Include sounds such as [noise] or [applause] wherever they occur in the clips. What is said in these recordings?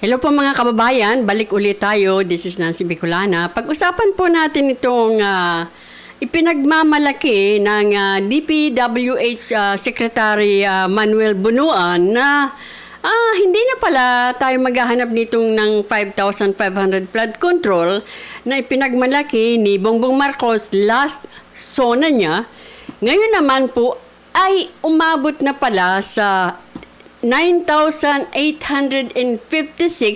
Hello po mga kababayan, balik ulit tayo. This is Nancy Bicolana. Pag-usapan po natin itong ah, ipinagmamalaki ng ah, DPWH ah, Secretary ah, Manuel Bunuan na ah, hindi na pala tayo maghahanap nitong ng 5,500 flood control na ipinagmalaki ni Bongbong Marcos last sona niya. Ngayon naman po ay umabot na pala sa 9,856,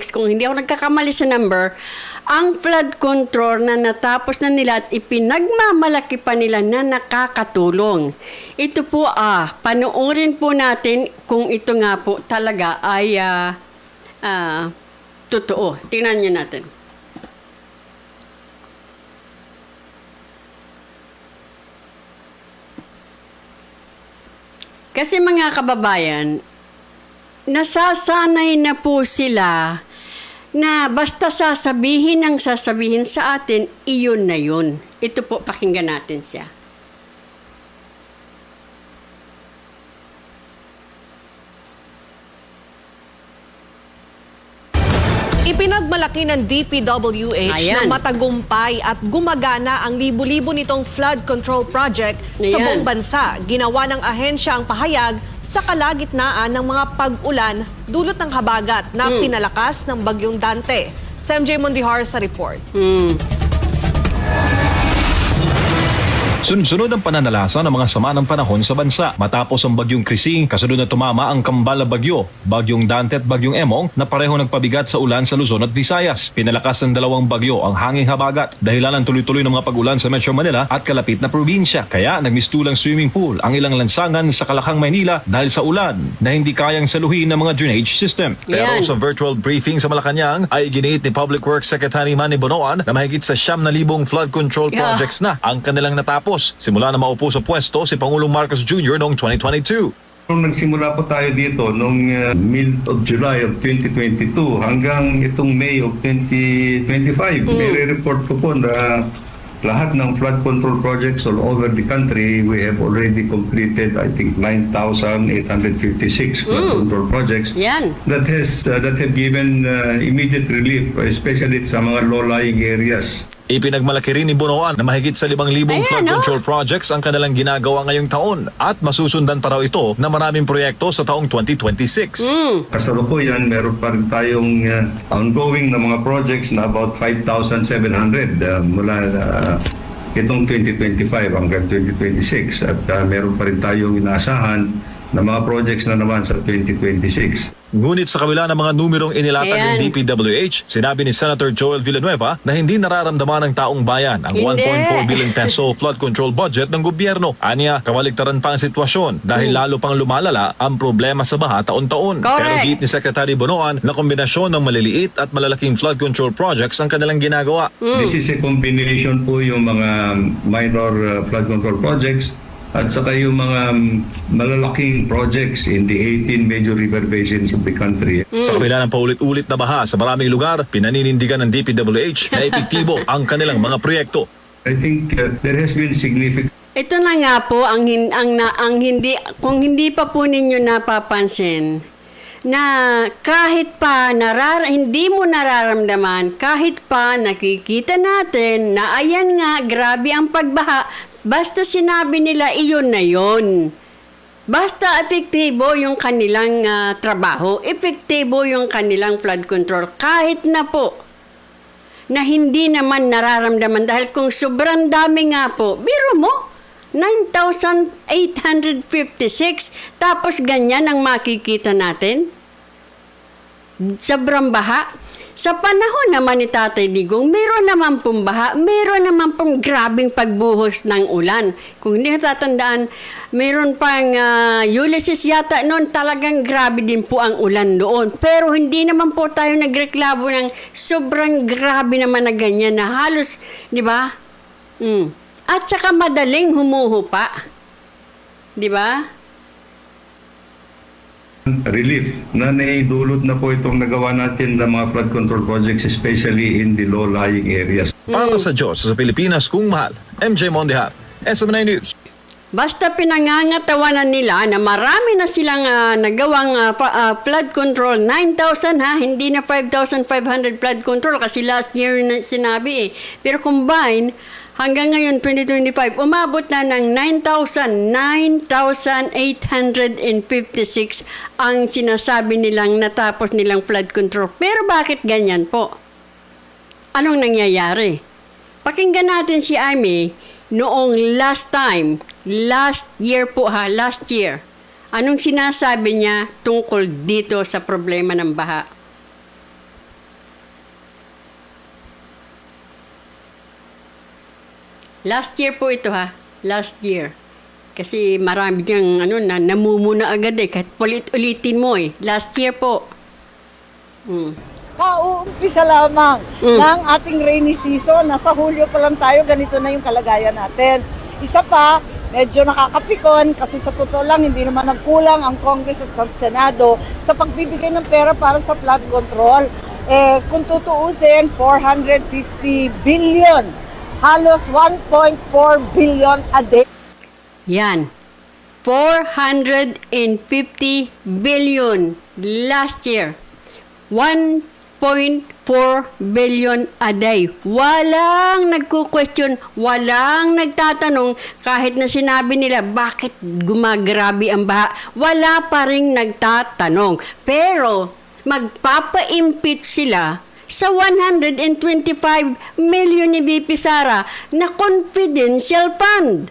kung hindi ako nagkakamali sa number, ang flood control na natapos na nila at ipinagmamalaki pa nila na nakakatulong. Ito po, ah, panoorin po natin kung ito nga po talaga ay ah, ah, totoo. Tingnan niyo natin. Kasi mga kababayan, nasasanay na po sila na basta sasabihin ang sasabihin sa atin, iyon na yun. Ito po, pakinggan natin siya. Ipinagmalaki ng DPWH Ayan. na matagumpay at gumagana ang libo-libo nitong flood control project sa Ayan. buong bansa. Ginawa ng ahensya ang pahayag sa kalagitnaan ng mga pag-ulan dulot ng habagat na Hmm. pinalakas ng bagyong Dante. Sa MJ Mondihar sa report. Hmm. Sunod-sunod ang pananalasa ng mga sama ng panahon sa bansa matapos ang bagyong Krising kasunod na tumama ang kambal na bagyo, bagyong Dante at bagyong Emong na pareho nagpabigat sa ulan sa Luzon at Visayas. Pinalakas ng dalawang bagyo ang hanging habagat dahilan ng tuloy-tuloy ng mga pag-ulan sa Metro Manila at kalapit na probinsya. Kaya nagmistulang swimming pool ang ilang lansangan sa Kalakang Maynila dahil sa ulan na hindi kayang saluhin ng mga drainage system. Pero Yan. sa virtual briefing sa Malacanang ay giniit ni Public Works Secretary Manny Bonoan na mahigit sa siyam na libong flood control Yeah. projects na ang kanilang natapos simula na maupo sa pwesto si Pangulong Marcos Jr. noong 2022. Nung nagsimula po tayo dito noong uh, mid of July of 2022 hanggang itong May of 2025, may report ko po na lahat ng flood control projects all over the country, we have already completed I think 9,856 flood control projects Yan. that has uh, that have given uh, immediate relief especially sa mga low-lying areas. Ipinagmalaki rin ni Bonoan na mahigit sa 5,000 Ayan, flood control projects ang kanilang ginagawa ngayong taon at masusundan pa raw ito na maraming proyekto sa taong 2026. Kasalukuyan, meron pa rin tayong uh, ongoing na mga projects na about 5,700 uh, mula uh, itong 2025 hanggang 2026 at uh, meron pa rin tayong inaasahan na mga projects na naman sa 2026. Ngunit sa kabila ng mga numerong inilatag Ayan. ng DPWH, sinabi ni Senator Joel Villanueva na hindi nararamdaman ng taong bayan ang Hindi. 1.4 billion [laughs] peso flood control budget ng gobyerno. Aniya, kawaligtaran pa ang sitwasyon dahil lalo pang lumalala ang problema sa baha taon-taon. Correct. Pero hit ni Secretary Bonoan na kombinasyon ng maliliit at malalaking flood control projects ang kanilang ginagawa. Hmm. This is a combination po yung mga minor uh, flood control projects at saka yung mga um, malalaking projects in the 18 major river basins of the country. Sa kabila ng paulit-ulit na baha sa maraming lugar, pinaninindigan ng DPWH na epektibo [laughs] ang kanilang mga proyekto. I think uh, there has been significant Ito na nga po ang, hin- ang, na, ang hindi kung hindi pa po ninyo napapansin na kahit pa narar hindi mo nararamdaman kahit pa nakikita natin na ayan nga grabe ang pagbaha basta sinabi nila iyon na yon Basta epektibo yung kanilang ah, trabaho, epektibo yung kanilang flood control kahit na po na hindi naman nararamdaman dahil kung sobrang dami nga po, biro mo, 9,856 tapos ganyan ang makikita natin. Sobrang baha. Sa panahon naman ni Tatay Digong, meron naman pong baha, meron naman pong grabing pagbuhos ng ulan. Kung hindi natatandaan, meron pang ah, Ulysses yata noon, talagang grabe din po ang ulan doon. Pero hindi naman po tayo nagreklamo ng sobrang grabe naman na ganyan na halos, di ba? Mm. At saka madaling humuhupa. Di ba? Relief na naidulot na po itong nagawa natin ng mga flood control projects especially in the low-lying areas. Para sa Diyos sa Pilipinas kung mahal, MJ Mondehar, SMNI News. Basta pinangangatawanan nila na marami na silang ah, nagawang pa- ah, flood control. 9,000 ha, hindi na 5,500 flood control kasi last year na sinabi eh. Pero combine, hanggang ngayon 2025, umabot na ng 9,000, 9,856 ang sinasabi nilang natapos nilang flood control. Pero bakit ganyan po? Anong nangyayari? Pakinggan natin si Amy noong last time, last year po ha, last year. Anong sinasabi niya tungkol dito sa problema ng baha? Last year po ito ha, last year. Kasi marami diyang ano, na, namumuna agad eh, kahit ulit-ulitin mo eh. Last year po. Hmm. Kauumpisa lamang Mm. ng ating rainy season. Nasa Hulyo pa lang tayo, ganito na yung kalagayan natin. Isa pa, medyo nakakapikon kasi sa totoo lang, hindi naman nagkulang ang Congress at ang Senado sa pagbibigay ng pera para sa flood control. Eh, kung tutuusin, 450 billion. Halos 1.4 billion a day. Yan. 450 billion last year. 1.4 billion a day. Walang nagko-question, walang nagtatanong kahit na sinabi nila bakit gumagrabe ang baha. Wala pa ring nagtatanong. Pero magpapa-impeach sila sa 125 million ni VP Sara na confidential fund.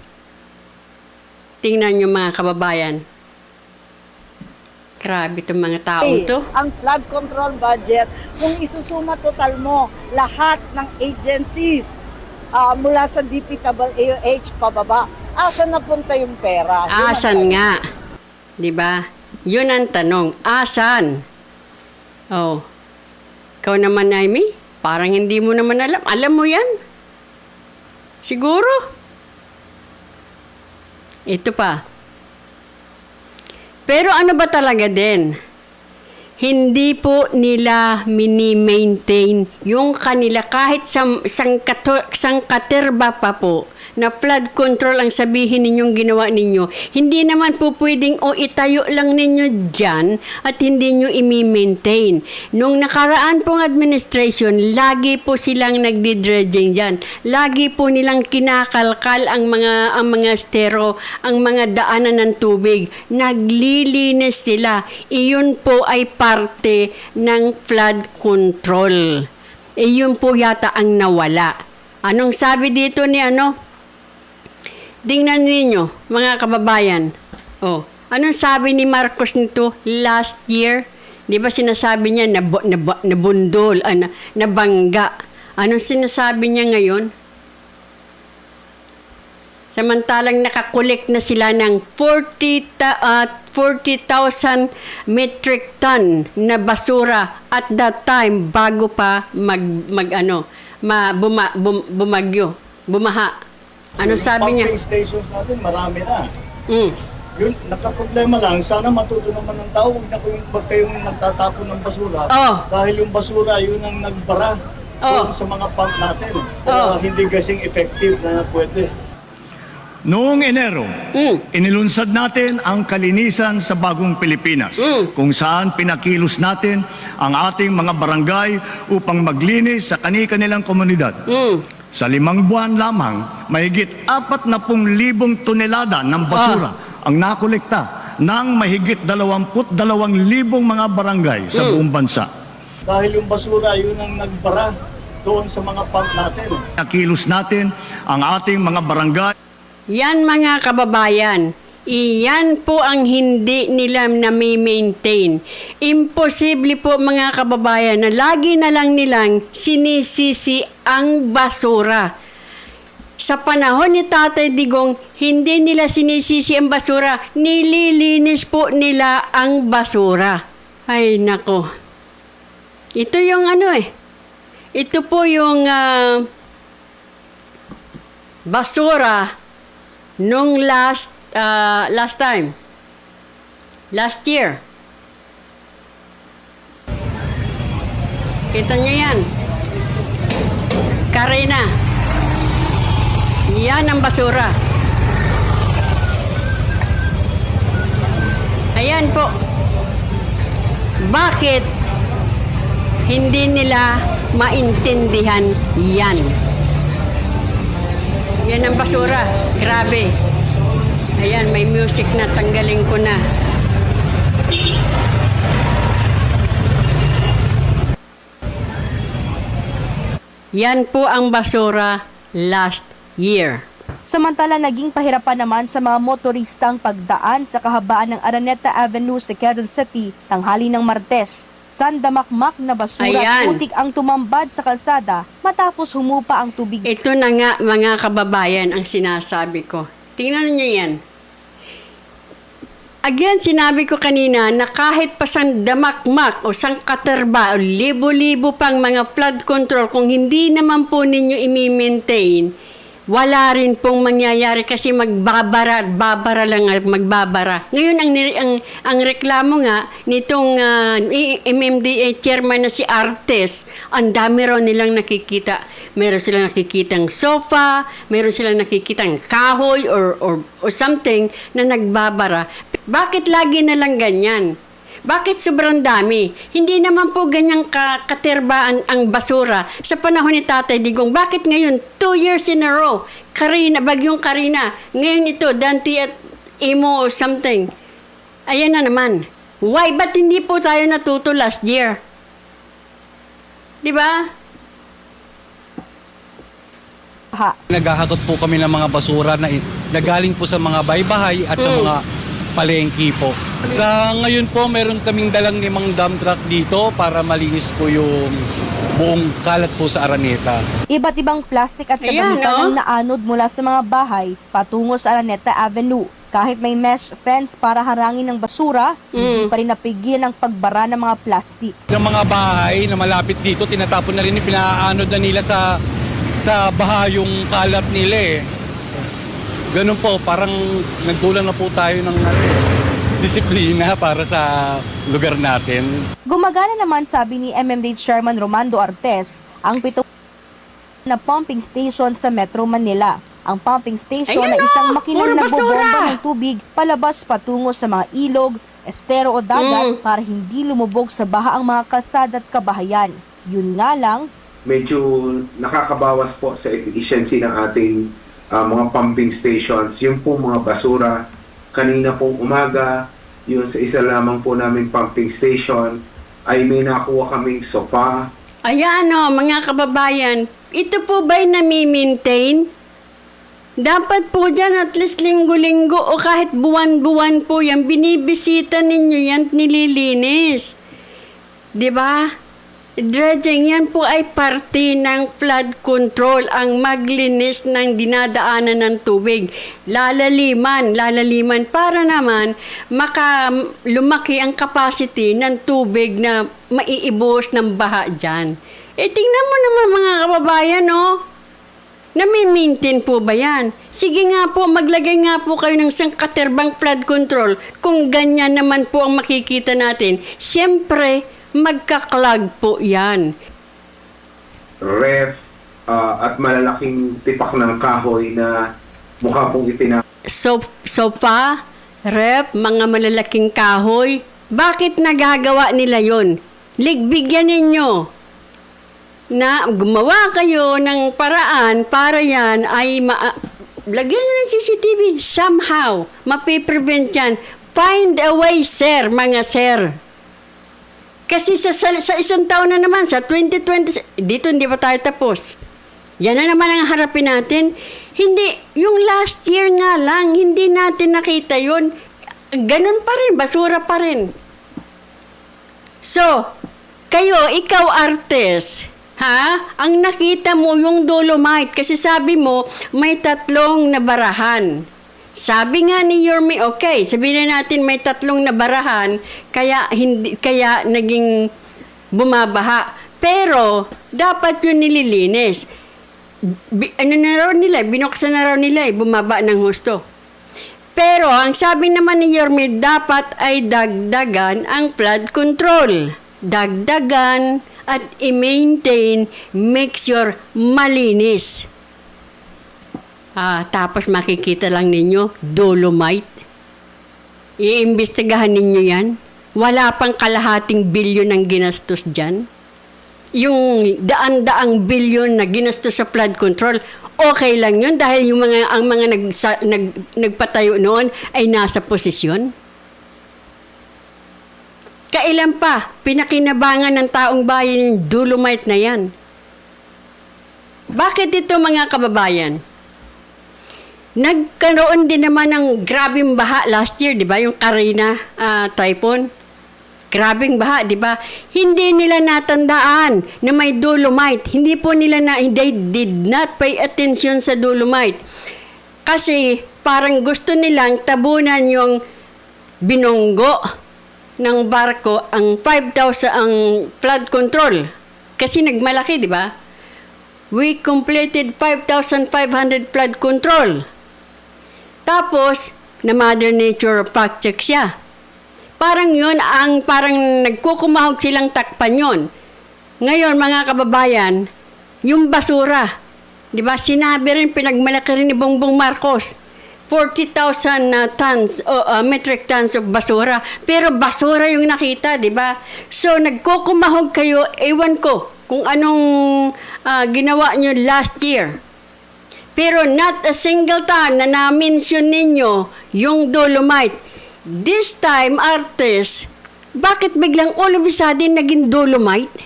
Tingnan nyo mga kababayan. Grabe itong mga taong to. ang flood control budget, kung isusuma total mo lahat ng agencies ah, mula sa DPWH pababa, asan napunta yung pera? Yun Asan nga? 'Di ba? 'Yun ang tanong. Asan? Oh. Ikaw naman, Amy? Parang hindi mo naman alam. Alam mo 'yan? Siguro? Ito pa. Pero ano ba talaga din? Hindi po nila mini-maintain yung kanila kahit sa sangkato, sangkaterba pa po na flood control ang sabihin ninyong ginawa ninyo. Hindi naman po pwedeng o itayo lang ninyo dyan at hindi nyo imi-maintain. Nung nakaraan pong administration, lagi po silang nagdi-dredging dyan. Lagi po nilang kinakalkal ang mga ang mga estero, ang mga daanan ng tubig. Naglilinis sila. Iyon po ay parte ng flood control. Iyon po yata ang nawala. Anong sabi dito ni ano? Tingnan ninyo, mga kababayan. Oh, anong sabi ni Marcos nito last year? Di ba sinasabi niya na, na, nabundol, ah, na, nabangga? Anong sinasabi niya ngayon? Samantalang nakakolek na sila ng 40 ta- ah, 40,000 metric ton na basura at that time bago pa mag, mag ano, ma, buma, bum- bumagyo, bumaha. Ano sabi niya? Pumping stations natin, marami na. Mm. Yun, nakaproblema lang, sana matuto naman ng tao, huwag na kayong, huwag kayong nagtatapon ng basura. Oh. Dahil yung basura, yun ang nagbara Oh. sa mga pump natin. Oh. Kaya hindi kasing effective na pwede. Noong Enero, Mm. inilunsad natin ang kalinisan sa bagong Pilipinas, Mm. kung saan pinakilos natin ang ating mga barangay upang maglinis sa kani-kanilang komunidad. Mm. Sa limang buwan lamang, mahigit apat na pung libong tonelada ng basura ang nakolekta ng mahigit dalawamput dalawang libong mga barangay sa buong bansa. Dahil yung basura, yun ang nagbara doon sa mga pump natin. Nakilos natin ang ating mga barangay Yan mga kababayan, iyan po ang hindi nila nami-maintain. Imposible po mga kababayan na lagi na lang nilang sinisisi ang basura. Sa panahon ni Tatay Digong, hindi nila sinisisi ang basura, nililinis po nila ang basura. Ay nako. Ito yung ano eh. Ito po yung ah, basura nung last ah, last time. Last year. Kita niyo yan. Karina. Yan ang basura. Ayan po. Bakit hindi nila maintindihan yan? Yan ang basura. Grabe. Ayan, may music na. Tanggalin ko na. Yan po ang basura last year. Samantala, naging pahirapan naman sa mga motoristang pagdaan sa kahabaan ng Araneta Avenue sa Quezon City tanghali ng Martes. Sandamakmak na basura at Ayan. putik ang tumambad sa kalsada matapos humupa ang tubig Ito na nga mga kababayan ang sinasabi ko. Tingnan niyo yan. Again, sinabi ko kanina na kahit pa sang damakmak o sang katerba o libo-libo pang mga flood control, kung hindi naman po ninyo imi-maintain, wala rin pong mangyayari kasi magbabara babara lang magbabara. Ngayon, ang, ang, ang reklamo nga nitong ah, I- MMDA chairman na si Artes, ang dami raw nilang nakikita. Meron silang nakikitang sofa, meron silang nakikitang kahoy or, or, or something na nagbabara. Bakit lagi na lang ganyan? Bakit sobrang dami? Hindi naman po ganyang ka katerbaan ang basura sa panahon ni Tatay Digong. Bakit ngayon? Two years in a row. Karina, bagyong Karina. Ngayon ito, Dante at Imo or something. Ayan na naman. Why? Ba't hindi po tayo natuto last year? Di ba? ha. Naghahagot po kami ng mga basura na nagaling po sa mga baybahay at sa Mm. mga palengke po. Sa ngayon po, meron kaming dalang limang dump truck dito para malinis po yung buong kalat po sa Araneta. Iba't ibang plastic at Ayan, kagamitan no? ang naanod mula sa mga bahay patungo sa Araneta Avenue. Kahit may mesh fence para harangin ng basura, hindi Mm. pa rin napigilan ang pagbara ng mga plastic. Ng mga bahay na malapit dito, tinatapon na rin, pinaanod na nila sa sa baha yung kalat nila eh. Ganun po, parang nagkulang na po tayo ng ano, disiplina [laughs] para sa lugar natin. Gumagana naman sabi ni MMDA Chairman Romando Artes ang pito na pumping station sa Metro Manila. Ang pumping station Ayan ay o! isang makinang nagbobomba ng tubig palabas patungo sa mga ilog, estero o dagat Mm. para hindi lumubog sa baha ang mga kalsada at kabahayan. Yun nga lang, medyo nakakabawas po sa efficiency ng ating ah, mga pumping stations. Yung po mga basura, kanina pong umaga, yung sa isa lamang po naming pumping station, ay may nakuha kaming sofa, Ayan o, mga kababayan, ito po ba'y nami-maintain? Dapat po dyan at least linggo-linggo o kahit buwan-buwan po yan, binibisita ninyo yan, at nililinis. Ba? Dredging yan po ay parte ng flood control, ang maglinis ng dinadaanan ng tubig. Lalaliman, lalaliman para naman maka lumaki ang capacity ng tubig na maiibos ng baha dyan. Eh tingnan mo naman mga kababayan, oh. Nami-maintain po ba yan? Sige nga po, maglagay nga po kayo ng sangkaterbang flood control. Kung ganyan naman po ang makikita natin, siyempre, magkaklag po yan. ref, ah, at malalaking tipak ng kahoy na mukha pong itina So, sofa, rep, mga malalaking kahoy. Bakit nagagawa nila yon? Ligbigyan ninyo na gumawa kayo ng paraan para yan ay ma- lagyan nyo ng CCTV somehow. Mapiprevent yan. Find a way, sir, mga sir. Kasi sa, sa, sa isang taon na naman, sa 2020, dito hindi pa tayo tapos. Yan na naman ang harapin natin. Hindi, yung last year nga lang, hindi natin nakita yun. Ganun pa rin, basura pa rin. So, kayo, ikaw artist, ha? Ang nakita mo yung dolomite kasi sabi mo may tatlong nabarahan. Sabi nga ni Yorme, okay, sabihin na natin may tatlong nabarahan, kaya hindi kaya naging bumabaha. Pero dapat yun nililinis. Bi, ano na raw nila, binuksan na raw nila, eh, bumaba ng husto. Pero ang sabi naman ni Yorme, dapat ay dagdagan ang flood control. Dagdagan at i-maintain, make sure malinis. Ah, tapos makikita lang ninyo, dolomite. Iimbestigahan ninyo yan. Wala pang kalahating bilyon ang ginastos dyan. Yung daan-daang bilyon na ginastos sa flood control, okay lang yun dahil yung mga, ang mga nagsa, nag, nagpatayo noon ay nasa posisyon. Kailan pa pinakinabangan ng taong bayan yung dolomite na yan? Bakit ito mga kababayan? Nagkaroon din naman ng grabing baha last year, di ba? Yung Karina ah, typhoon. Grabing baha, di ba? Hindi nila natandaan na may dolomite. Hindi po nila na, they did not pay attention sa dolomite. Kasi parang gusto nilang tabunan yung binonggo ng barko ang 5,000 ang flood control. Kasi nagmalaki, di ba? We completed 5,500 flood control. Tapos, na Mother Nature fact check siya. Parang yun ang parang nagkukumahog silang takpan yun. Ngayon, mga kababayan, yung basura, di ba, sinabi rin, pinagmalaki rin ni Bongbong Marcos, 40,000 na tons o uh, metric tons of basura. Pero basura yung nakita, di ba? So, nagkukumahog kayo, ewan ko kung anong ah, ginawa nyo last year. Pero not a single time na na-mention ninyo yung dolomite. This time, artist, bakit biglang all of a sudden naging dolomite?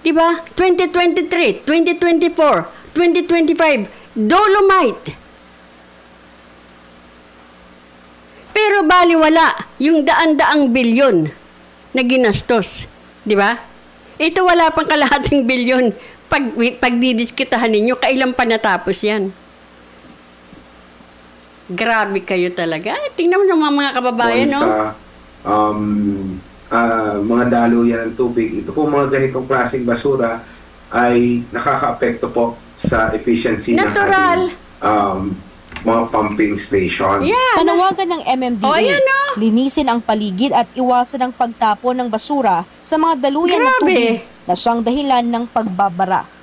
Di ba? 2023, 2024, 2025, dolomite. Pero baliwala yung daan-daang bilyon na ginastos. Di ba? Ito wala pang kalahating [laughs] bilyon. Pag, pagdidiskitahan ninyo, kailan pa natapos yan? Grabe kayo talaga. Eh, Tingnan mo ng mga, mga kababayan, no? sa um, ah, mga daluyan ng tubig. Ito po mga ganitong klaseng basura ay nakaka-apekto po sa efficiency Natural. ng ating um, mga pumping stations. Yeah. Panawagan ng MMDA, Oh, ayan, oh. linisin ang paligid at iwasan ang pagtapon ng basura sa mga daluyan ng Grabe. tubig na siyang dahilan ng pagbabara.